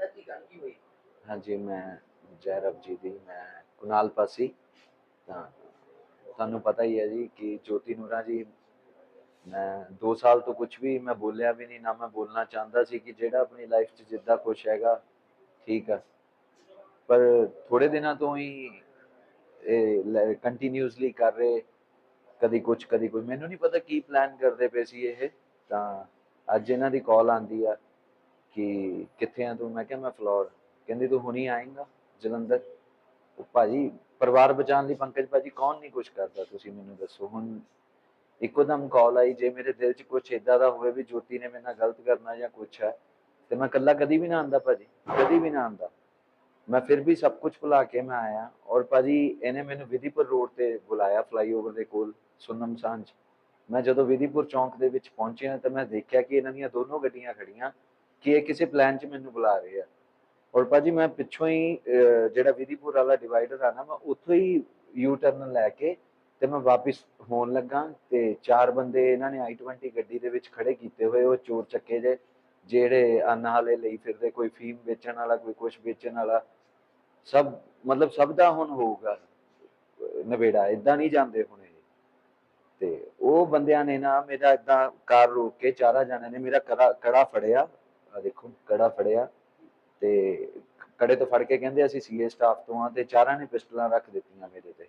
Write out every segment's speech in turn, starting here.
ਗੱਲ ਕੀ ਹੋਈ। ਹਾਂਜੀ, ਮੈਂ ਜੈਰਬ ਜੀ ਦੀ, ਮੈਂ ਕੁਨਾਲ ਪਾਸੀ। ਤਾਂ ਤੁਹਾਨੂੰ ਪਤਾ ਹੀ ਹੈ ਜੀ ਕਿ ਜੋਤੀ ਨੂਰਾ ਜੀ, ਮੈਂ 2 ਸਾਲ ਤੋਂ ਕੁਝ ਵੀ ਮੈਂ ਬੋਲਿਆ ਵੀ ਨਹੀਂ, ਨਾ ਮੈਂ ਬੋਲਣਾ ਚਾਹੁੰਦਾ ਸੀ ਕਿ ਜਿਹੜਾ ਆਪਣੀ ਲਾਈਫ 'ਚ ਜਿੱਦਾਂ ਕੁਝ ਹੈਗਾ, ਠੀਕ ਆ। ਪਰ ਥੋੜੇ ਦਿਨਾਂ ਤੋਂ ਹੀ ਇਹ ਕੰਟੀਨਿਊਸਲੀ ਕਰ ਰਹੇ, ਕਦੀ ਕੁਝ ਕਦੀ ਕੋਈ। ਮੈਨੂੰ ਨਹੀਂ ਪਤਾ ਕੀ ਪਲਾਨ ਕਰਦੇ ਪਏ ਸੀ ਇਹ। ਤਾਂ ਅੱਜ ਇਹਨਾਂ ਦੀ ਕਾਲ ਆਂਦੀ ਆ। ਕਿ ਕਿੱਥੇ ਆ ਤੂੰ? ਮੈਂ ਕਿਹਾ, ਮੈਂ ਫਲੋਰ। ਕਹਿੰਦੀ, ਤੂੰ ਹੁਣੀ ਆਏਂਗਾ, ਜਲੰਧਰ। ਉਹ ਭਾਜੀ, ਪਰਿਵਾਰ ਬਚਾਉਣ ਲਈ ਪੰਕਜ ਭਾਜੀ ਕੌਣ ਨਹੀਂ ਕੁਝ ਕਰਦਾ, ਤੁਸੀਂ ਮੈਨੂੰ ਦੱਸੋ। ਹੁਣ ਇੱਕੋ ਕਾਲ ਆਈ, ਜੇ ਮੇਰੇ ਦਿਲ 'ਚ ਕੁਝ ਇਦਾਂ ਦਾ ਹੋਵੇ ਵੀ ਜੋਤੀ ਨੇ ਮੇਰੇ ਨਾਲ ਗਲਤ ਕਰਨਾ ਜਾਂ ਕੁਝ ਹੈ, ਤੇ ਮੈਂ ਇਕੱਲਾ ਕਦੀ ਵੀ ਨਾ ਆਂਦਾ ਭਾਜੀ, ਕਦੀ ਵੀ ਨਾ ਆਂਦਾ ਮੈਂ ਫਿਰ ਵੀ ਸਭ ਕੁਝ ਭੁਲਾ ਕੇ ਮੈਂ ਆਇਆ ਔਰ ਭਾਜੀ ਇਹਨੇ ਮੈਨੂੰ ਵਿਧੀਪੁਰ ਰੋਡ ਤੇ ਬੁਲਾਇਆ ਫਲਾਈਓਵਰ ਦੇ ਕੋਲ, ਸੁਨਮ ਸਾਂਝ। ਮੈਂ ਜਦੋਂ ਵਿਧੀਪੁਰ ਚੌਂਕ ਦੇ ਵਿੱਚ ਪਹੁੰਚਿਆ ਤਾਂ ਮੈਂ ਦੇਖਿਆ ਕਿ ਇਹਨਾਂ ਦੀਆਂ ਦੋਨੋਂ ਗੱਡੀਆਂ ਖੜੀਆਂ ਕਿ ਇਹ ਕਿਸੇ ਪਲਾਨ 'ਚ ਮੈਨੂੰ ਬੁਲਾ ਰਹੇ ਆ। ਔਰ ਭਾਜੀ ਮੈਂ ਪਿੱਛੋਂ ਹੀ ਜਿਹੜਾ ਵਿਧੀਪੁਰ ਵਾਲਾ ਡਿਵਾਈਡਰ ਆ ਨਾ ਮੈਂ ਉੱਥੋਂ ਹੀ ਯੂ ਟਰਨ ਲੈ ਕੇ ਤੇ ਮੈਂ ਵਾਪਸ ਹੋਣ ਲੱਗਾ ਤੇ ਚਾਰ ਬੰਦੇ ਇਹਨਾਂ ਨੇ i20 ਗੱਡੀ ਦੇ ਵਿੱਚ ਖੜੇ ਕੀਤੇ ਹੋਏ ਉਹ ਚੋਰ ਚੱਕੇ ਜੇ ਜਿਹੜੇ ਅੰਨ ਲਈ ਫਿਰਦੇ ਕੋਈ ਫੀਮ ਵੇਚਣ ਵਾਲਾ ਕੋਈ ਕੁਝ ਵੇਚਣ ਵਾਲਾ ਸਭ ਮਤਲਬ ਸਭ ਦਾ ਹੁਣ ਹੋਊਗਾ ਅਹ, ਨਵੇੜਾ ਇਦਾਂ ਨਹੀਂ ਜਾਂਦੇ ਹੁਣ ਇਹ। ਤੇ ਉਹ ਬੰਦਿਆਂ ਨੇ ਨਾ ਮੇਰਾ ਇਦਾਂ ਕਾਰ ਰੋਕ ਕੇ ਚਾਰਾ ਜਾਣੇ ਨੇ ਮੇਰਾ ਕੜਾ ਫੜਿਆ ਆ ਦੇਖੋ, ਕੜਾ ਫੜਿਆ ਤੇ ਕੜੇ ਤੋਂ ਫੜ ਕੇ ਕਹਿੰਦੇ ਅਸੀਂ ਸੀਏ ਸਟਾਫ ਤੋਂ ਆ ਤੇ ਚਾਰਾਂ ਨੇ ਪਿਸਟਲਾਂ ਰੱਖ ਦਿੱਤੀਆਂ ਮੇਰੇ ਤੇ।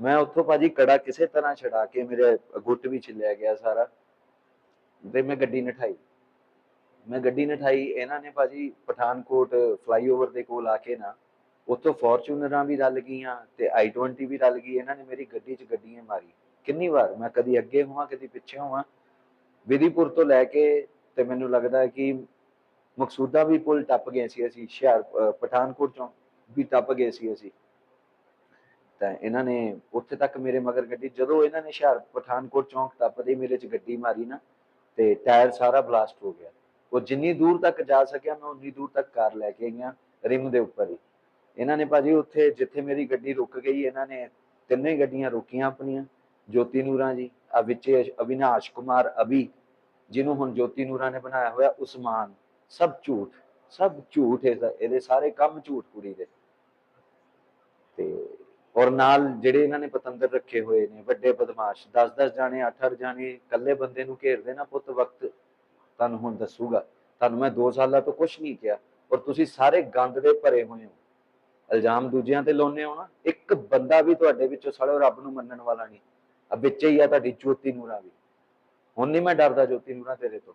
ਮੈਂ ਉੱਥੋਂ ਭਾਜੀ ਕੜਾ ਕਿਸੇ ਤਰ੍ਹਾਂ ਛਡਾ ਕੇ ਮੇਰੇ ਗੁੱਟ ਵਿੱਚ ਲਿਆ ਗਿਆ ਸਾਰਾ ਤੇ ਮੈਂ ਗੱਡੀ ਨਠਾਈ। ਮੈਂ ਗੱਡੀ ਨਠਾਈ, ਇਹਨਾਂ ਨੇ ਭਾਜੀ ਪਠਾਨਕੋਟ ਫਲਾਈਓਵਰ ਦੇ ਕੋਲ ਆ ਕੇ ਨਾ ਉੱਥੋਂ ਫੋਰਚੂਨਰਾਂ ਵੀ ਰਲ ਗਈਆਂ ਤੇ i20 ਵੀ ਰਲ ਗਈ, ਇਹਨਾਂ ਨੇ ਮੇਰੀ ਗੱਡੀ 'ਚ ਗੱਡੀਆਂ ਮਾਰੀ ਕਿੰਨੀ ਵਾਰ? ਮੈਂ ਕਦੀ ਅੱਗੇ ਹੋਵਾਂ, ਕਦੀ ਪਿੱਛੇ ਹੋਵਾਂ। ਵਿਧੀਪੁਰ ਤੋਂ ਲੈ ਕੇ ਤੇ ਮੈਨੂੰ ਲੱਗਦਾ ਹੈ ਕਿ ਮਕਸੂਦਾ ਵੀ ਪੁਲ ਟੱਪ ਗਏ ਸੀ ਅਸੀਂ, ਹੁਸ਼ਿਆਰ ਪਠਾਨਕੋਟ ਚੋਂ ਵੀ ਟੱਪ ਗਏ ਸੀ ਅਸੀਂ। ਤਾਂ ਇਹਨਾਂ ਨੇ ਉੱਥੇ ਤੱਕ ਮੇਰੇ ਮਗਰ ਗੱਡੀ, ਜਦੋਂ ਇਹਨਾਂ ਨੇ ਹੁਸ਼ਿਆਰ ਪਠਾਨਕੋਟ ਚੌਂਕ ਟੱਪਦੇ ਮੇਰੇ 'ਚ ਗੱਡੀ ਮਾਰੀ ਨਾ, ਤੇ ਟਾਇਰ ਸਾਰਾ ਬਲਾਸਟ ਹੋ ਗਿਆ। ਉਹ ਜਿੰਨੀ ਦੂਰ ਤੱਕ ਜਾ ਸਕਿਆ, ਮੈਂ ਉਨੀ ਦੂਰ ਤੱਕ ਕਾਰ ਲੈ ਕੇ ਗਿਆ ਰਿਮ ਦੇ ਉੱਪਰ ਹੀ। ਇਹਨਾਂ ਨੇ ਭਾਜੀ ਉੱਥੇ ਜਿੱਥੇ ਮੇਰੀ ਗੱਡੀ ਰੁਕ ਗਈ, ਇਹਨਾਂ ਨੇ ਤਿੰਨੇ ਗੱਡੀਆਂ ਰੁਕੀਆਂ ਆਪਣੀਆਂ, ਜੋਤੀ ਨੂਰਾਂ ਜੀ, ਆ ਵਿੱਚੇ ਅਵਿਨਾਸ਼ ਕੁਮਾਰ, ਅਭੀ ਜਿਹਨੂੰ ਹੁਣ ਜੋਤੀ ਨੂਰਾਂ ਨੇ ਬਣਾਇਆ ਹੋਇਆ ਉਸਮਾਨ, ਸਭ ਝੂਠ ਸਭ ਝੂਠ ਇਹਦਾ ਇਹਦੇ ਸਾਰੇ ਕੰਮ ਝੂਠ ਕੁੜੀ ਦੇ। ਤੇ ਔਰ ਨਾਲ ਜਿਹੜੇ ਇਹਨਾਂ ਨੇ ਪਤੰਦਰ ਰੱਖੇ ਹੋਏ ਨੇ, ਵੱਡੇ ਬਦਮਾਸ਼ 10-10 ਜਾਣੇ 8-8 ਜਾਣੇ, ਇਕੱਲੇ ਬੰਦੇ ਨੂੰ ਘੇਰਦੇ ਨਾ ਪੁੱਤ ਵਕਤ, ਤੁਹਾਨੂੰ ਹੁਣ ਦੱਸੂਗਾ। ਤੁਹਾਨੂੰ ਮੈਂ 2 ਸਾਲਾਂ ਤੋਂ ਕੁਝ ਨਹੀਂ ਕਿਹਾ, ਔਰ ਤੁਸੀਂ ਸਾਰੇ ਗੰਦ ਦੇ ਭਰੇ ਹੋਏ ਹੋ। ਇਲਜ਼ਾਮ ਦੂਜਿਆਂ ਤੇ ਲਾਉਨੇ ਹੋ ਨਾ, ਇੱਕ ਬੰਦਾ ਵੀ ਤੁਹਾਡੇ ਵਿੱਚੋਂ ਸਾਲੇ ਰੱਬ ਨੂੰ ਮੰਨਣ ਵਾਲਾ ਨਹੀਂ। ਆ ਵਿੱਚ ਹੀ ਆ ਤੁਹਾਡੀ ਜੋਤੀ ਨੂਰਾ ਵੀ। ਹੁਣ ਨਹੀਂ ਮੈਂ ਡਰਦਾ ਜੋਤੀ ਨੂਰਾ ਤੇਰੇ ਤੋਂ।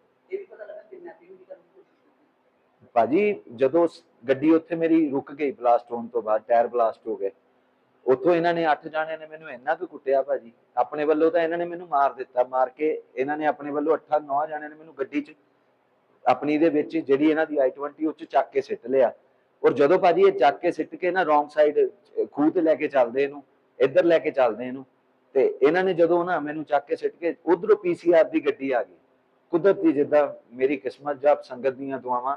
ਭਾਜੀ ਜਦੋਂ ਗੱਡੀ ਉੱਥੇ ਮੇਰੀ ਰੁਕ ਗਈ ਬਲਾਸਟ ਹੋਣ ਤੋਂ ਬਾਅਦ ਟਾਇਰ ਬਲਾਸਟ ਹੋ ਗਏ। ਉੱਥੋਂ ਇਹਨਾਂ ਨੇ 8 ਜਾਣਿਆਂ ਨੇ ਮੈਨੂੰ ਇੰਨਾ ਕੁ ਕੁੱਟਿਆ ਭਾਜੀ। ਆਪਣੇ ਵੱਲੋਂ ਤਾਂ ਇਹਨਾਂ ਨੇ ਮੈਨੂੰ ਮਾਰ ਦਿੱਤਾ ਮਾਰ ਕੇ ਇਹਨਾਂ ਨੇ ਆਪਣੇ ਵੱਲੋਂ 8 9 ਜਾਣਿਆਂ ਨੇ ਮੈਨੂੰ ਗੱਡੀ 'ਚ ਆਪਣੀ ਦੇ ਵਿੱਚ ਜਿਹੜੀ ਇਹਨਾਂ ਦੀ i20 ਉੱਚ ਚੱਕ ਕੇ ਸਿੱਟ ਲਿਆ। ਔਰ ਜਦੋਂ ਭਾਜੀ ਇਹ ਚੱਕ ਕੇ ਸਿੱਟ ਕੇ ਨਾ ਰੋਂਗ ਸਾਈਡ ਖੂਹ ਤੇ ਲੈ ਕੇ ਚੱਲਦੇ ਇਹਨੂੰ ਇੱਧਰ ਲੈ ਕੇ ਚੱਲਦੇ ਇਹਨੂੰ। ਤੇ ਇਹਨਾਂ ਨੇ ਜਦੋਂ ਨਾ ਮੈਨੂੰ ਚੱਕ ਕੇ ਸਿੱਟ ਕੇ ਉਧਰੋਂ ਪੀਸੀਆਰ ਦੀ ਗੱਡੀ ਆ ਗਈ। ਕੁਦਰਤੀ ਜਿੱਦਾਂ ਮੇਰੀ ਕਿਸਮਤ ਜਾਂ ਸੰਗਤ ਦੀਆਂ ਦੁਆਵਾਂ,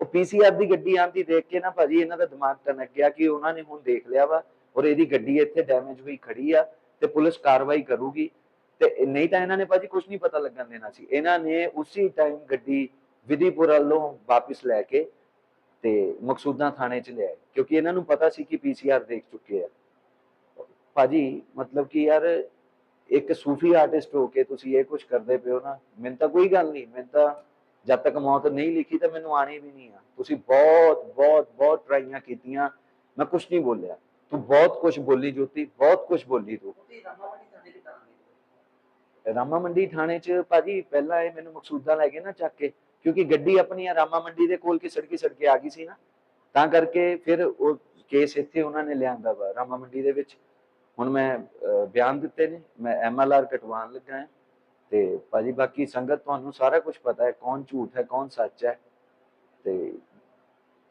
ਉਹ ਪੀਸੀਆਰ ਦੀ ਗੱਡੀ ਆਂਦੀ ਦੇਖ ਕੇ ਨਾ ਭਾਜੀ ਇਹਨਾਂ ਦਾ ਦਿਮਾਗ ਟਨਕ ਗਿਆ ਕਿ ਉਹਨਾਂ ਨੇ ਹੁਣ ਦੇਖ ਲਿਆ ਵਾ ਔਰ ਇਹਦੀ ਗੱਡੀ ਇੱਥੇ ਡੈਮੇਜ ਹੋਈ ਖੜੀ ਆ ਤੇ ਪੁਲਿਸ ਕਾਰਵਾਈ ਕਰੂਗੀ। ਤੇ ਨਹੀਂ ਤਾਂ ਇਹਨਾਂ ਨੇ ਭਾਜੀ ਕੁਝ ਨਹੀਂ ਪਤਾ ਲੱਗਣ ਦੇਣਾ ਸੀ। ਇਹਨਾਂ ਨੇ ਉਸੇ ਟਾਈਮ ਗੱਡੀ ਵਿਧੀਪੁਰ ਵੱਲੋਂ ਵਾਪਸ ਲੈ ਕੇ ਤੇ ਮਕਸੂਦਾਂ ਥਾਣੇ ਚ ਲਿਆਏ। ਕਿਉਂਕਿ ਇਹਨਾਂ ਨੂੰ ਪਤਾ ਸੀ ਕਿ ਪੀਸੀਆਰ ਦੇਖ ਚੁੱਕੇ ਆ। ਭਾਜੀ ਮਤਲਬ ਕਿ ਯਾਰ ਇੱਕ ਸੂਫੀ ਆਰਟਿਸਟ ਹੋ ਕੇ ਤੁਸੀਂ ਇਹ ਕੁਝ ਕਰਦੇ ਪਿਓ ਨਾ ਮੈਨੂੰ ਤਾਂ ਕੋਈ ਗੱਲ ਨਹੀਂ ਮੈਨੂੰ ਤਾਂ ਜਦ ਤੱਕ ਮੌਤ ਨਹੀਂ ਲਿਖੀ ਤਾਂ ਮੈਨੂੰ ਆਣੀ ਵੀ ਨਹੀਂ ਆ। ਤੁਸੀਂ ਬਹੁਤ ਬਹੁਤ ਬਹੁਤ ਟਰਾਈਆਂ ਕੀਤੀਆਂ ਮੈਂ ਕੁਝ ਨਹੀਂ ਬੋਲਿਆ। ਤੂੰ ਬਹੁਤ ਕੁਝ ਬੋਲੀ ਜੋਤੀ ਬਹੁਤ ਕੁਝ ਬੋਲੀ ਤੂੰ। ਰਾਮਾ ਮੰਡੀ ਥਾਣੇ 'ਚ ਭਾਜੀ ਪਹਿਲਾਂ ਇਹ ਮੈਨੂੰ ਮਕਸੂਦਾਂ ਲੈ ਗਏ ਨਾ ਚੱਕ ਕੇ ਕਿਉਂਕਿ ਗੱਡੀ ਆਪਣੀ ਆ ਰਾਮਾ ਮੰਡੀ ਦੇ ਕੋਲ ਕੀ ਸੜਕੀ ਸੜਕੇ ਆ ਗਈ ਸੀ ਨਾ। ਤਾਂ ਕਰਕੇ ਫਿਰ ਉਹ ਕੇਸ ਇੱਥੇ ਉਹਨਾਂ ਨੇ ਲਿਆਂਦਾ ਵਾ ਰਾਮਾ ਮੰਡੀ ਦੇ ਵਿੱਚ। ਹੁਣ ਮੈਂ ਬਿਆਨ ਦਿੱਤੇ ਨੇ, ਮੈਂ ਐਮਐਲਆਰ ਕਟਵਾਉਣ ਲੱਗਾ ਹਾਂ ਤੇ ਭਾਜੀ ਬਾਕੀ ਸੰਗਤ ਤੁਹਾਨੂੰ ਸਾਰਾ ਕੁਝ ਪਤਾ ਹੈ, ਕੌਣ ਝੂਠ ਹੈ, ਕੌਣ ਸੱਚ ਹੈ ਤੇ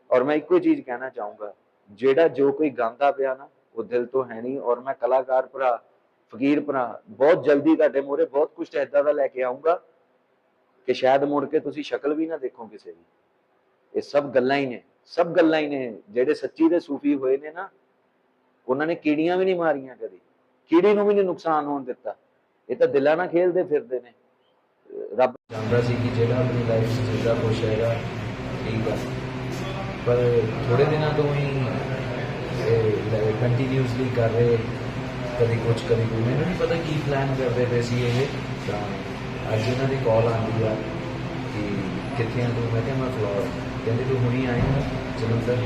ਔਰ ਮੈਂ ਇੱਕੋ ਚੀਜ਼ ਕਹਿਣਾ ਚਾਹੂੰਗਾ, ਜਿਹੜਾ ਜੋ ਕੋਈ ਗਾਉਂਦਾ ਪਿਆ ਨਾ, ਉਹ ਦਿਲ ਤੋਂ ਹੈ ਨਹੀਂ ਔਰ ਮੈਂ ਕਲਾਕਾਰ ਭਰਾ, ਫਕੀਰ ਭਰਾ ਬਹੁਤ ਜਲਦੀ ਤੁਹਾਡੇ ਮੂਹਰੇ ਬਹੁਤ ਕੁਝ ਏਦਾਂ ਦਾ ਲੈ ਕੇ ਆਉਂਗਾ ਕਿ ਸ਼ਾਇਦ ਮੁੜ ਕੇ ਤੁਸੀਂ ਸ਼ਕਲ ਵੀ ਨਾ ਦੇਖੋ ਕਿਸੇ ਦੀ। ਇਹ ਸਭ ਗੱਲਾਂ ਹੀ ਨੇ, ਸਭ ਗੱਲਾਂ ਹੀ ਨੇ ਜਿਹੜੇ ਸੱਚੀ ਦੇ ਸੂਫੀ ਹੋਏ ਨੇ ਨਾ ਉਹਨਾਂ ਨੇ ਕੀੜੀਆਂ ਵੀ ਨਹੀਂ ਮਾਰੀਆਂ ਕਦੀ। ਕੀੜੀ ਨੂੰ ਵੀ ਨਹੀਂ ਨੁਕਸਾਨ ਹੋਣ ਦਿੱਤਾ। ਇਹ ਤਾਂ ਦਿਲਾਂ ਨਾਲ ਖੇਲਦੇ ਫਿਰਦੇ ਨੇ। ਰੱਬ ਜਾਣਦਾ ਸੀ ਕਿ ਜਿਹੜਾ ਆਪਣੀ ਲਾਈਫ 'ਚ ਜਿੱਦਾਂ ਕੁਛ ਹੈਗਾ, ਠੀਕ ਆ। ਪਰ ਥੋੜੇ ਦਿਨਾਂ ਤੋਂ ਹੀ ਕੰਟੀਨਿਊਸਲੀ ਕਰ ਰਹੇ, ਕਦੀ ਕੁਝ ਕਦੀ ਕੁਝ ਮੈਨੂੰ ਨਹੀਂ ਪਤਾ ਕੀ ਪਲਾਨ ਕਰਦੇ ਪਏ ਸੀ ਇਹ। ਤਾਂ ਅੱਜ ਇਹਨਾਂ ਦੀ ਕਾਲ ਆਉਂਦੀ ਆ ਕਿ ਕਿੱਥੇ ਆ ਤੂੰ? ਮੈਂ ਕਿਹਾ ਮੈਂ ਫਲੋਰ। ਕਹਿੰਦੇ ਤੂੰ ਹੁਣੀ ਆਇਆ ਜਲੰਧਰ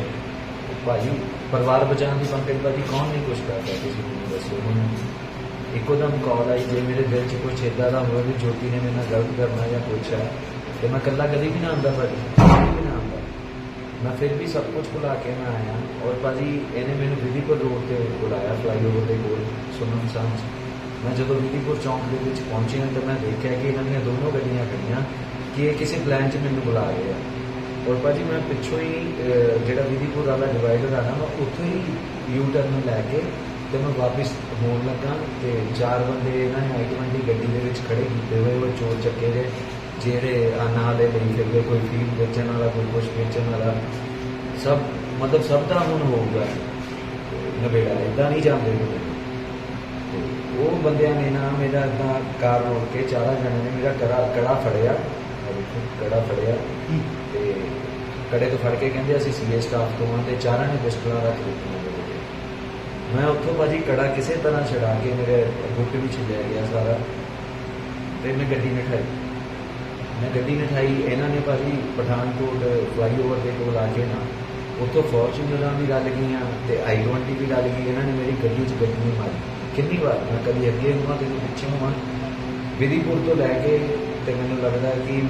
ਭਾਜੀ ਪਰਿਵਾਰ ਬਚਾਉਣ ਦੀ ਪੰਕਜ ਕੌਣ ਨਹੀਂ ਕੁਛ ਕਰਦਾ ਤੁਸੀਂ ਮੈਨੂੰ ਦੱਸੋ ਹੁਣ ਇੱਕੋ ਦਮ ਕਾਲ ਆਈ, ਜੇ ਮੇਰੇ ਦਿਲ 'ਚ ਕੁਛ ਏਦਾਂ ਦਾ ਹੋਵੇ ਵੀ ਜੋਤੀ ਨੇ ਮੇਰੇ ਨਾਲ ਗਲਤ ਕਰਨਾ ਜਾਂ ਕੁਛ ਹੈ, ਤੇ ਮੈਂ ਇਕੱਲਾ ਕਦੀ ਵੀ ਨਾ ਆਉਂਦਾ ਭਾਜੀ ਕਦੀ ਵੀ ਨਾ ਆਉਂਦਾ। ਮੈਂ ਫਿਰ ਵੀ ਸਭ ਕੁਝ ਭੁਲਾ ਕੇ ਮੈਂ ਆਇਆ ਔਰ ਭਾਜੀ, ਇਹਨੇ ਮੈਨੂੰ ਵਿਧੀਪੁਰ ਰੋਡ ਤੇ ਬੁਲਾਇਆ ਫਲਾਈਓਵਰ ਦੇ ਕੋਲ, ਸੁਮਨ ਸਾਂਝ। ਮੈਂ ਜਦੋਂ ਵਿਧੀਪੁਰ ਚੌਂਕ ਦੇ ਵਿੱਚ ਪਹੁੰਚਿਆ ਤਾਂ ਮੈਂ ਦੇਖਿਆ ਕਿ ਇਹਨਾਂ ਦੀਆਂ ਦੋਨੋਂ ਗੱਡੀਆਂ ਖੜੀਆਂ, ਕਿ ਇਹ ਕਿਸੇ ਪਲਾਨ 'ਚ ਮੈਨੂੰ ਬੁਲਾ ਰਹੇ ਆ। ਔਰ ਭਾਜੀ ਮੈਂ ਪਿੱਛੋਂ ਹੀ ਅਹ, ਜਿਹੜਾ ਵਿਧੀਪੁਰ ਵਾਲਾ ਡਿਵਾਈਡਰ ਆ ਨਾ ਮੈਂ ਉੱਥੋਂ ਹੀ ਯੂ ਟਰਨ ਲੈ ਕੇ ਤੇ ਮੈਂ ਵਾਪਸ ਹੋਣ ਲੱਗਾ ਤੇ ਚਾਰ ਬੰਦੇ ਇਹਨਾਂ ਨੇ ਆਈਟਮਾਂ ਦੀ ਗੱਡੀ ਦੇ ਵਿੱਚ ਖੜੇ ਕੀਤੇ ਹੋਏ ਉਹ ਚੋਰ ਚੱਕੇ ਦੇ ਜਿਹੜੇ ਅਨਾਹ ਦੇ ਲਈ ਫਿਰਦੇ ਕੋਈ ਫੀਲ ਵੇਚਣ ਵਾਲਾ ਕੋਈ ਕੁਛ ਵੇਚਣ ਵਾਲਾ ਸਭ ਮਤਲਬ ਸਭ ਦਾ ਹੁਣ ਹੋਊਗਾ ਨਵੇੜਾ ਇਦਾਂ ਨਹੀਂ ਜਾਂਦੇ ਹੁੰਦੇ ਤੇ ਉਹ ਬੰਦਿਆਂ ਨੇ ਨਾ ਮੇਰਾ ਇਦਾਂ ਕਾਰ ਰੋਕ ਕੇ ਚਾਰਾਂ ਜਣਿਆਂ ਨੇ ਮੇਰਾ ਕੜਾ ਕੜਾ ਫੜਿਆ। ਆਹ ਦੇਖੋ, ਕੜਾ ਫੜਿਆ। ਕੜੇ ਤੋਂ ਫੜ ਕੇ ਕਹਿੰਦੇ ਅਸੀਂ ਸੀਏ ਸਟਾਫ ਤੋਂ ਹਾਂ ਤੇ ਚਾਰਾਂ ਨੇ ਪਿਸਟਲਾਂ ਰੱਖ ਦਿੱਤੀਆਂ ਮੇਰੇ ਤੇ। ਮੈਂ ਉੱਥੋਂ ਭਾਜੀ ਕੜਾ ਕਿਸੇ ਤਰ੍ਹਾਂ ਛਡਾ ਕੇ ਮੇਰੇ ਗੁੱਟ ਵਿੱਚ ਲੈ ਗਿਆ ਸਾਰਾ। ਤੇ ਮੈਂ ਗੱਡੀ ਨਿਠਾਈ। ਮੈਂ ਗੱਡੀ ਨਿਠਾਈ, ਇਹਨਾਂ ਨੇ ਭਾਜੀ ਪਠਾਨਕੋਟ ਫਲਾਈਓਵਰ ਦੇ ਕੋਲ ਆ ਕੇ ਨਾ, ਉੱਥੋਂ ਫੋਰਚੂਨਰਾਂ ਵੀ ਲੱਗ ਗਈਆਂ ਤੇ ਆਈ 20 ਵੀ ਲੱਗ ਗਈ, ਇਹਨਾਂ ਨੇ ਮੇਰੀ ਗੱਡੀ 'ਚ ਗੱਡੀ ਮਾਰੀ। ਕਿੰਨੀ ਵਾਰ? ਮੈਂ ਕਦੀ ਅੱਗੇ ਹੋਵਾਂ, ਕਦੀ ਪਿੱਛੇ ਹੋਵਾਂ। ਵਿਧੀਪੁਰ ਤੋਂ ਲੈ ਕੇ ਤੇ ਮੈਨੂੰ ਲੱਗਦਾ ਕਿ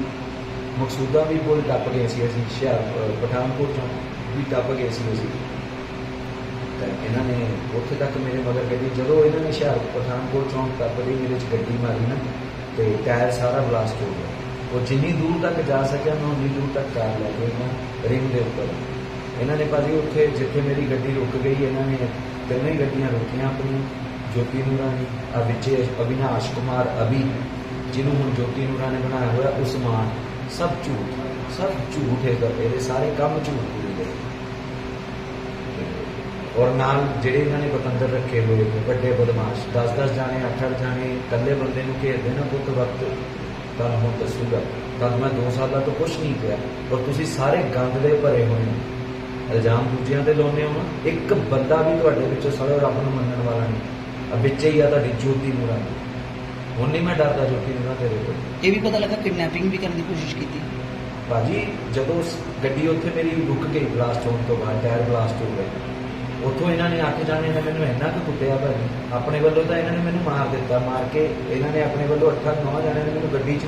ਮਕਸੂਦਾ ਵੀ ਪੁਲ ਟੱਪ ਗਏ ਸੀ ਅਸੀਂ ਸ਼ਹਿਰ ਪਠਾਨਕੋਟ ਤੋਂ ਵੀ ਟੱਪ ਗਏ ਸੀ ਅਸੀਂ। ਤਾਂ ਇਹਨਾਂ ਨੇ ਉੱਥੇ ਤੱਕ ਮੇਰੇ ਮਗਰ ਗੱਡੀ, ਜਦੋਂ ਇਹਨਾਂ ਨੇ ਸ਼ਹਿਰ ਪਠਾਨਕੋਟ ਚੌਂਕ ਤੱਕ ਦੀ ਮੇਰੇ 'ਚ ਗੱਡੀ ਮਾਰੀ ਨਾ, ਤੇ ਟਾਇਰ ਸਾਰਾ ਬਲਾਸਟ ਹੋ ਗਿਆ। ਉਹ ਜਿੰਨੀ ਦੂਰ ਤੱਕ ਜਾ ਸਕਿਆ, ਮੈਂ ਉਨੀ ਦੂਰ ਤੱਕ ਕਾਰ ਲੈ ਕੇ ਨਾ ਰਿੰਗ ਦੇ ਉੱਪਰ। ਇਹਨਾਂ ਨੇ ਭਾਜੀ ਉੱਥੇ ਜਿੱਥੇ ਮੇਰੀ ਗੱਡੀ ਰੁਕ ਗਈ, ਇਹਨਾਂ ਨੇ ਤਿੰਨੇ ਗੱਡੀਆਂ ਰੋਕੀਆਂ ਆਪਣੀ ਜੋਤੀ ਨੂਰਾਨੀ ਆ ਵਿੱਚੇ ਅਵਿਨਾਸ਼ ਕੁਮਾਰ, ਅਭੀ, ਜਿਹਨੂੰ ਹੁਣ ਜੋਤੀ ਨੂਰਾ ਨੇ ਬਣਾਇਆ ਹੋਇਆ, ਉਸਮਾਨ। ਸਭ ਝੂਠ ਸਭ ਝੂਠ ਹੈ ਇਹਦੇ ਸਾਰੇ ਕੰਮ ਝੂਠ ਦੇ ਔਰ ਨਾਲ ਜਿਹੜੇ ਇਹਨਾਂ ਨੇ ਪਤੰਦਰ ਰੱਖੇ ਹੋਏ ਵੱਡੇ ਬਦਮਾਸ਼ 10-10 ਜਾਣੇ 8-8 ਜਾਣੇ, ਇਕੱਲੇ ਬੰਦੇ ਨੂੰ ਘੇਰਦੇ ਨਾ ਬਹੁਤ ਵਕਤ ਤੁਹਾਨੂੰ ਹੁਣ ਦੱਸੂਗਾ। ਤੁਹਾਨੂੰ ਮੈਂ 2 ਸਾਲਾਂ ਤੋਂ ਕੁਝ ਨਹੀਂ ਕਿਹਾ। ਔਰ ਤੁਸੀਂ ਸਾਰੇ ਗੰਦ ਦੇ ਭਰੇ ਹੋਏ ਹੋ। ਇਲਜ਼ਾਮ ਦੂਜਿਆਂ ਤੇ ਲਾਉਂਦੇ ਹੋ ਨਾ। ਇੱਕ ਬੰਦਾ ਵੀ ਤੁਹਾਡੇ ਵਿੱਚੋਂ ਸੜੇ ਰੱਬ ਨੂੰ ਮੰਨਣ ਵਾਲਾ ਨਹੀਂ। ਆ ਵਿੱਚ ਹੀ ਆ ਤੁਹਾਡੀ ਜੋਤੀ ਨੂਰਾਂ ਹੁਣ ਨਹੀਂ ਮੈਂ ਡਰਦਾ ਜੋਤੀ ਨੂਰਾਂ ਤੇਰੇ ਕੋਲ। ਇਹ ਵੀ ਪਤਾ ਲੱਗਾ ਕਿਡਨੈਪਿੰਗ ਵੀ ਕਰਨ ਦੀ ਕੋਸ਼ਿਸ਼ ਕੀਤੀ। ਭਾਜੀ ਜਦੋਂ ਸ- ਗੱਡੀ ਉੱਥੇ ਮੇਰੀ ਰੁਕ ਗਈ ਬਲਾਸਟ ਹੋਣ ਤੋਂ ਬਾਅਦ ਟਾਇਰ ਬਲਾਸਟ ਹੋ ਗਏ। ਉੱਥੋਂ ਇਹਨਾਂ ਨੇ ਅੱਠ ਜਾਣੇ ਨੇ ਮੈਨੂੰ ਇੰਨਾ ਕੁ ਕੁੱਟਿਆ ਭਾਜੀ। ਆਪਣੇ ਵੱਲੋਂ ਤਾਂ ਇਹਨਾਂ ਨੇ ਮੈਨੂੰ ਮਾਰ ਦਿੱਤਾ ਮਾਰ ਕੇ ਇਹਨਾਂ ਨੇ ਆਪਣੇ ਵੱਲੋਂ ਅੱਠਾਂ ਨੌ ਜਾਣਿਆਂ ਨੇ ਮੈਨੂੰ ਗੱਡੀ 'ਚ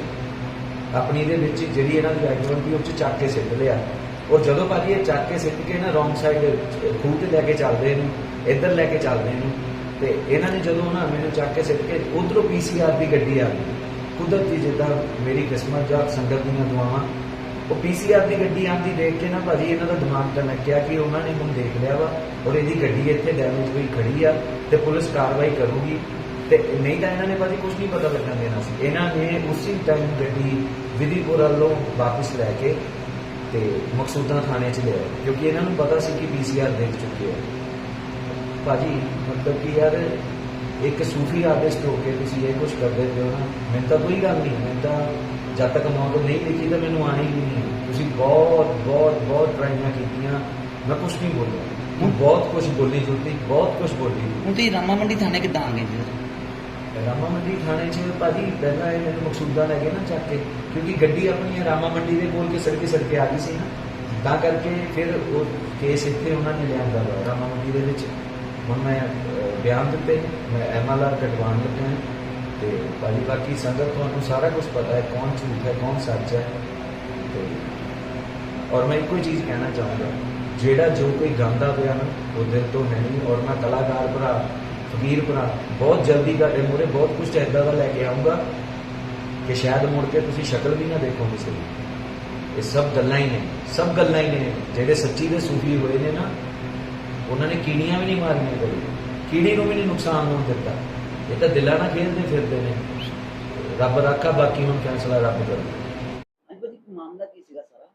ਆਪਣੀ ਦੇ ਵਿੱਚ ਜਿਹੜੀ ਇਹਨਾਂ ਦੀ ਆਈਟਮ ਦੀ ਉਹ 'ਚ ਚੱਕ ਕੇ ਸਿੱਟ ਲਿਆ। ਔਰ ਜਦੋਂ ਭਾਜੀ ਇਹ ਚੱਕ ਕੇ ਸਿੱਟ ਕੇ ਨਾ ਰੋਂਗ ਸਾਈਡ ਖੂਹ ਤੇ ਲੈ ਕੇ ਚੱਲਦੇ ਇਹਨੂੰ ਇੱਧਰ ਲੈ ਕੇ ਚੱਲਦੇ ਇਹਨੂੰ ਤੇ ਇਹਨਾਂ ਨੇ ਜਦੋਂ ਨਾ ਮੈਨੂੰ ਚੱਕ ਕੇ ਸਿੱਟ ਕੇ ਉਧਰੋਂ ਪੀਸੀਆਰ ਦੀ ਗੱਡੀ ਆ ਗਈ। ਕੁਦਰਤੀ ਜਿੱਦਾਂ ਮੇਰੀ ਕਿਸਮਤ ਜਾਂ ਸੰਗਤ ਦੀਆਂ ਦੁਆਵਾਂ, ਉਹ ਪੀਸੀਆਰ ਦੀ ਗੱਡੀ ਆਂਦੀ ਦੇਖ ਕੇ ਨਾ ਭਾਜੀ ਇਹਨਾਂ ਦਾ ਦਿਮਾਗ ਤੇ ਲੱਗਿਆ ਕਿ ਉਹਨਾਂ ਨੇ ਹੁਣ ਦੇਖ ਲਿਆ ਵਾ ਔਰ ਇਹਦੀ ਗੱਡੀ ਇੱਥੇ ਡੈਮੇਜ ਹੋਈ ਖੜੀ ਆ ਤੇ ਪੁਲਿਸ ਕਾਰਵਾਈ ਕਰੂਗੀ। ਤੇ ਨਹੀਂ ਤਾਂ ਇਹਨਾਂ ਨੇ ਭਾਜੀ ਕੁਝ ਨਹੀਂ ਪਤਾ ਲੱਗਣ ਦੇਣਾ ਸੀ। ਇਹਨਾਂ ਨੇ ਉਸੇ ਟਾਈਮ ਗੱਡੀ ਵਿਧੀਪੁਰਾ ਵੱਲੋਂ ਵਾਪਸ ਲੈ ਕੇ ਤੇ ਮਕਸੂਦਾਂ ਥਾਣੇ 'ਚ ਲਿਆ ਕਿਉਂਕਿ ਇਹਨਾਂ ਨੂੰ ਪਤਾ ਸੀ ਕਿ ਪੀਸੀਆਰ ਦੇਖ ਚੁੱਕੇ ਆ। ਭਾਜੀ ਮਤਲਬ ਕਿ ਯਾਰ ਇੱਕ ਸੂਫੀ ਆਰਟਿਸਟ ਹੋ ਕੇ ਤੁਸੀਂ ਇਹ ਕੁਝ ਕਰਦੇ ਪਏ ਹੋ ਨਾ ਮੈਨੂੰ ਤਾਂ ਕੋਈ ਗੱਲ ਨਹੀਂ ਮੈਨੂੰ ਤਾਂ ਜਦ ਤੱਕ ਮੌਤ ਨਹੀਂ ਲਿਖੀ ਤਾਂ ਮੈਨੂੰ ਆਣੀ ਹੀ ਨਹੀਂ ਤੁਸੀਂ ਬਹੁਤ ਬਹੁਤ ਬਹੁਤ ਟਰਾਈਆਂ ਕੀਤੀਆਂ ਮੈਂ ਕੁਝ ਨਹੀਂ ਬੋਲਿਆ। ਤੂੰ ਬਹੁਤ ਕੁਝ ਬੋਲੀ ਜੁਲਦੀ ਬਹੁਤ ਕੁਝ ਬੋਲੀ। ਹੁਣ ਤੁਸੀਂ ਰਾਮਾ ਮੰਡੀ ਥਾਣੇ ਕਿੱਦਾਂ ਆ ਗਏ ਜੀ? ਰਾਮਾ ਮੰਡੀ ਥਾਣੇ 'ਚ ਭਾਜੀ ਪਹਿਲਾਂ ਇਹ ਮੈਨੂੰ ਮਕਸੂਦਾ ਲੈ ਕੇ ਨਾ ਚੱਕ ਕੇ ਕਿਉਂਕਿ ਗੱਡੀ ਆਪਣੀ ਰਾਮਾ ਮੰਡੀ ਦੇ ਕੋਲ ਕੇ ਸੜਕੇ ਸੜਕੇ ਆ ਗਈ ਸੀ ਨਾ। ਤਾਂ ਕਰਕੇ ਫਿਰ ਉਹ ਕੇਸ ਇੱਥੇ ਉਹਨਾਂ ਨੇ ਲਿਆਂਦਾ ਰਾਮਾ ਮੰਡੀ ਦੇ ਵਿੱਚ। ਹੁਣ ਮੈਂ ਬਿਆਨ ਦਿੱਤੇ, ਮੈਂ ਐਮਐਲਆਰ ਕਟਵਾਉਣ ਲੱਗਾ ਤੇ ਭਾਜੀ ਬਾਕੀ ਸੰਗਤ ਤੁਹਾਨੂੰ ਸਾਰਾ ਕੁਝ ਪਤਾ ਹੈ, ਕੌਣ ਝੂਠ ਹੈ, ਕੌਣ ਸੱਚ ਹੈ। ਤੇ ਔਰ ਮੈਂ ਇੱਕੋ ਚੀਜ਼ ਕਹਿਣਾ ਚਾਹੂੰਗਾ, ਜਿਹੜਾ ਜੋ ਕੋਈ ਗਾਉਂਦਾ ਪਿਆ ਨਾ, ਉਹ ਦਿਲ ਤੋਂ ਨਹੀਂ। ਔਰ ਮੈਂ ਕਲਾਕਾਰ ਭਰਾ, ਫਕੀਰ ਭਰਾ, ਬਹੁਤ ਜਲਦੀ ਤੁਹਾਡੇ ਮੂਹਰੇ ਬਹੁਤ ਕੁਝ ਇੱਦਾਂ ਦਾ ਲੈ ਕੇ ਆਉਂਗਾ ਕਿ ਸ਼ਾਇਦ ਮੁੜ ਕੇ ਤੁਸੀਂ ਸ਼ਕਲ ਵੀ ਨਾ ਦੇਖੋ ਕਿਸੇ ਦੀ। ਇਹ ਸਭ ਗੱਲਾਂ ਹੀ ਨੇ, ਸਭ ਗੱਲਾਂ ਹੀ ਨੇ, ਜਿਹੜੇ ਸੱਚੀ ਦੇ ਸੂਫੀ ਹੋਏ ਨੇ ਨਾ ਉਹਨਾਂ ਨੇ ਕੀੜੀਆਂ ਵੀ ਨਹੀਂ ਮਾਰੀਆਂ ਕਦੇ। ਕੀੜੀ ਨੂੰ ਵੀ ਨਹੀਂ ਨੁਕਸਾਨ ਹੋਣ ਦਿੱਤਾ। ਇਹ ਤਾਂ ਦਿਲਾਂ ਨਾਲ ਖੇਡਦੇ ਫਿਰਦੇ ਨੇ। ਰੱਬ ਰਾਖਾ ਬਾਕੀ ਹੁਣ ਫੈਸਲਾ ਰੱਬ ਕਰਦਾ ਮਾਮਲਾ ਕੀ ਸੀਗਾ ਸਾਰਾ?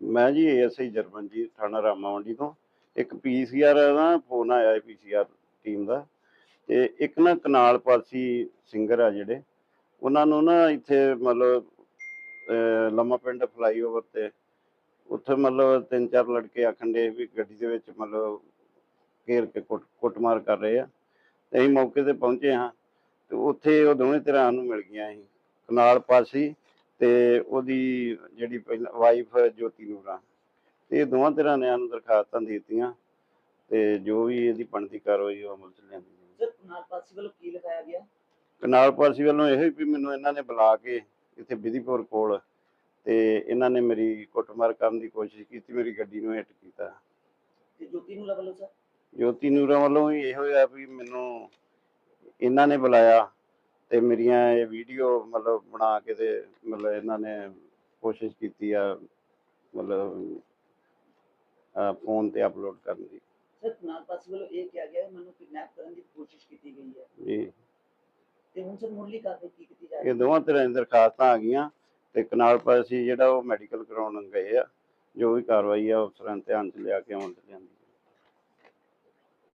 ਮੈਂ ਜੀ ਏਐਸਆਈ ਜਰਮਨ ਥਾਣਾ ਰਾਮਾ ਮੰਡੀ ਤੋਂ। ਇੱਕ ਪੀਸੀਆਰ ਦਾ ਫੋਨ ਆਇਆ ਪੀਸੀਆਰ ਟੀਮ ਦਾ। ਤੇ ਇੱਕ ਨਾ ਕਨਾਲ ਪਾਲਸੀ ਸਿੰਗਰ ਆ ਜਿਹੜੇ। ਉਹਨਾਂ ਨੂੰ ਨਾ ਇੱਥੇ ਮਤਲਬ ਲੰਮਾ ਪਿੰਡ ਫਲਾਈਓਵਰ ਤੇ ਉੱਥੇ ਮਤਲਬ ਤਿੰਨ ਚਾਰ ਲੜਕੇ ਆਖਣ ਦੇ ਵੀ ਗੱਡੀ ਦੇ ਵਿੱਚ ਮਤਲਬ ਘੇਰ ਕੇ ਕੁੱਟ ਕੁੱਟਮਾਰ ਕਰ ਰਹੇ ਆ। ਤੇ ਅਸੀਂ ਮੌਕੇ ਤੇ ਪਹੁੰਚੇ ਹਾਂ ਤੇ ਉੱਥੇ ਉਹ ਦੋਵੇਂ ਧਿਰਾਂ ਨੂੰ ਮਿਲ ਗਈਆਂ ਸੀ। ਕਨਾਲ ਪਾਸੀ ਤੇ ਉਹਦੀ ਜਿਹੜੀ ਪਹਿਲਾਂ ਵਾਈਫ ਜੋਤੀ ਨੂਰਾ। ਤੇ ਇਹ ਦੋਵਾਂ ਧਿਰਾਂ ਨੇ ਸਾਨੂੰ ਦਰਖਾਸਤਾਂ ਦੇ ਦਿੱਤੀਆਂ ਤੇ ਜੋ ਵੀ ਇਹਦੀ ਬਣਦੀ ਕਾਰਵਾਈ ਉਹ ਅਮਲ ਚ ਲਿਆਂਦੀ ਜਾਊਗੀ। ਸਰ ਕੁਨਾਲ ਪਾਸੀ ਵੱਲੋਂ ਕੀ ਲਿਖਾਇਆ ਗਿਆ? ਕਨਾਲ ਪਾਸੀ ਵੱਲੋਂ ਇਹੋ ਹੀ ਵੀ ਮੈਨੂੰ ਇਹਨਾਂ ਨੇ ਬੁਲਾ ਕੇ ਇੱਥੇ ਵਿਧੀਪੁਰ ਕੋਲ ਤੇ ਇਹਨਾਂ ਨੇ ਮੇਰੀ ਕੁੱਟਮਾਰ ਕਰਨ ਦੀ ਕੋਸ਼ਿਸ਼ ਕੀਤੀ ਮੇਰੀ ਗੱਡੀ ਨੂੰ ਹਿੱਟ ਕੀਤਾ। ਤੇ ਜੋਤੀ ਨੂੰ ਵੱਲੋਂ ਸਰ? ਜੋਤੀ ਨੂਰਾ ਵੱਲੋਂ ਵੀ ਇਹੋ ਆ ਵੀ ਮੈਨੂੰ ਇਹਨਾਂ ਨੇ ਬੁਲਾਇਆ ਤੇ ਮੇਰੀਆਂ ਇਹ ਵੀਡੀਓ ਮਤਲਬ ਬਣਾ ਕੇ ਤੇ ਮਤਲਬ ਇਹਨਾਂ ਨੇ ਕੋਸ਼ਿਸ਼ ਕੀਤੀ ਆ ਮਤਲਬ ਫੋਨ ਤੇ ਅਪਲੋਡ ਕਰਨ ਦੀ। ਸਰ ਕੁਨਾਲ ਪਾਸੀ ਵੱਲੋਂ ਇਹ ਕਿਹਾ ਗਿਆ ਮੈਨੂੰ ਕਿਡਨੈਪ ਕਰਨ ਦੀ ਕੋਸ਼ਿਸ਼ ਕੀਤੀ ਗਈ ਹੈ। ਜੀ। ਤੇ ਹੁਣ ਸਰ ਮੁੱਢਲੀ ਕਾਰਵਾਈ ਕੀ ਕੀਤੀ ਜਾ ਰਹੀ ਇਹ ਹੈ ਦੋਵਾਂ ਤਰ੍ਹਾਂ ਦਰਖਾਸਤਾਂ ਆ ਗਈਆਂ। ਤੇ ਕਨਾਲ ਪਾਸੀ ਜਿਹੜਾ ਉਹ ਮੈਡੀਕਲ ਕਰਾਉਣ ਗਏ ਆ, ਜੋ ਵੀ ਕਾਰਵਾਈ ਆ, ਅਫਸਰਾਂ ਧਿਆਨ ਚ ਲਿਆ ਕੇ ਆਉਣ ਚ ਲਿਆਂਦੀ।